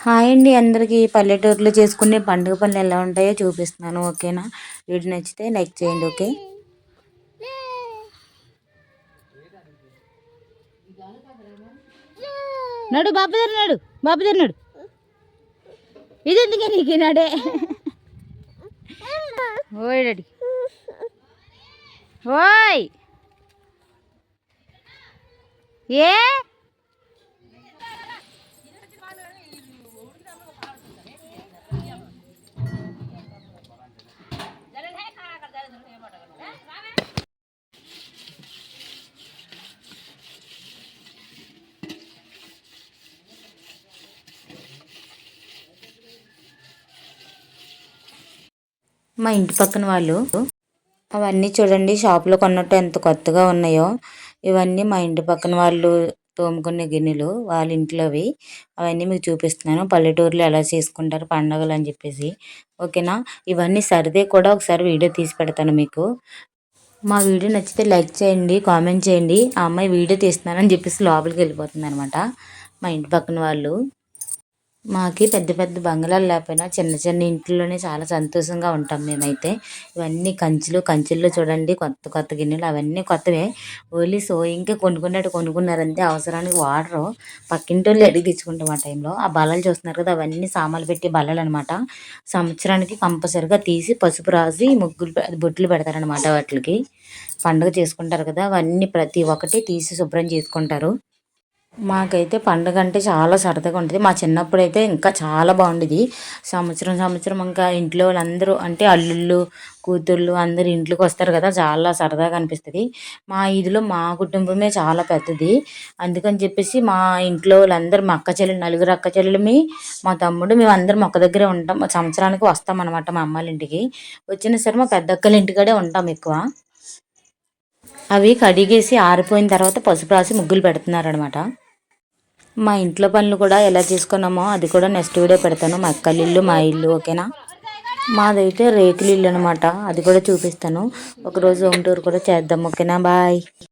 Hi అండి అందరికీ. పల్లెటూరులో చేసుకునే పండుగ పనులు ఎలా ఉంటాయో చూపిస్తున్నాను ఓకేనా? వీడియో నచ్చితే లైక్ చేయండి ఓకే? నడు బాబు దగ్గర నడు బాబు దగ్గర నడు. ఇది ఎందుకే నీకు నడే? ఓయ్ డాడీ. ఓయ్. ఏ? మా ఇంటి పక్కన వాళ్ళు అవన్నీ చూడండి షాప్లో కొన్నట్టు ఎంత కొత్తగా ఉన్నాయో. ఇవన్నీ మా ఇంటి పక్కన వాళ్ళు తోముకునే గిన్నెలు వాళ్ళ ఇంట్లోవి అవన్నీ మీకు చూపిస్తున్నాను. పల్లెటూరులో ఎలా చేసుకుంటారు పండగలు అని చెప్పేసి. ఓకేనా? ఇవన్నీ సరిదే కూడా ఒకసారి వీడియో తీసి పెడతాను మీకు. మా వీడియో నచ్చితే లైక్ చేయండి కామెంట్ చేయండి. ఆ అమ్మాయి వీడియో తీస్తున్నానని చెప్పేసి లోపలికి వెళ్ళిపోతుంది అనమాట మా ఇంటి పక్కన వాళ్ళు. మాకి పెద్ద పెద్ద బంగ్లాలు లేకపోయినా చిన్న చిన్న ఇంట్లోనే చాలా సంతోషంగా ఉంటాం మేమైతే. ఇవన్నీ కంచులు కంచుల్లో చూడండి కొత్త కొత్త గిన్నెలు అవన్నీ కొత్తవే. ఓన్లీ సోయింగ్కే కొనుక్కున్నట్టు కొనుక్కున్నారంతే అవసరానికి వాడరు. పక్కింటి వాళ్ళు అడిగి తెచ్చుకుంటాం ఆ టైంలో. ఆ బలాలు చూస్తున్నారు కదా అవన్నీ సామాన్లు పెట్టి బల్లలు అనమాట సంవత్సరానికి కంపల్సరిగా తీసి పసుపు రాసి ముగ్గులు బొట్లు పెడతారనమాట వాటికి. పండుగ చేసుకుంటారు కదా అవన్నీ ప్రతి ఒక్కటి తీసి శుభ్రం చేసుకుంటారు. మాకైతే పండుగ అంటే చాలా సరదాగా ఉంటుంది. మా చిన్నప్పుడు అయితే ఇంకా చాలా బాగుండేది. సంవత్సరం సంవత్సరం ఇంకా ఇంట్లో వాళ్ళందరూ అంటే అల్లుళ్ళు కూతుళ్ళు అందరు ఇంట్లోకి వస్తారు కదా చాలా సరదాగా అనిపిస్తుంది. మా ఇదిలో మా కుటుంబమే చాలా పెద్దది. అందుకని చెప్పేసి మా ఇంట్లో వాళ్ళందరూ మా అక్క చెల్లెలు నలుగురు అక్క చెల్లెలమి మా తమ్ముడు మేము అందరం ఒక్క దగ్గరే ఉంటాం. సంవత్సరానికి వస్తాం అనమాట మా అమ్మాళ్ళ ఇంటికి. వచ్చిన సరే మా పెద్ద అక్కల ఇంటికాడే ఉంటాం ఎక్కువ. అవి కడిగేసి ఆరిపోయిన తర్వాత పసుపు రాసి ముగ్గులు పెడుతున్నారనమాట మా ఇంట్లో పనులు కూడా ఎలా చేసుకున్నామో అది కూడా నెక్స్ట్ వీడియో పెడతాను. మా అక్కల ఇల్లు మా ఇల్లు ఓకేనా? మాదైతే రేకులు ఇల్లు అనమాట అది కూడా చూపిస్తాను. ఒకరోజు హోమ్ టూర్ కూడా చేద్దాం ఓకేనా? బాయ్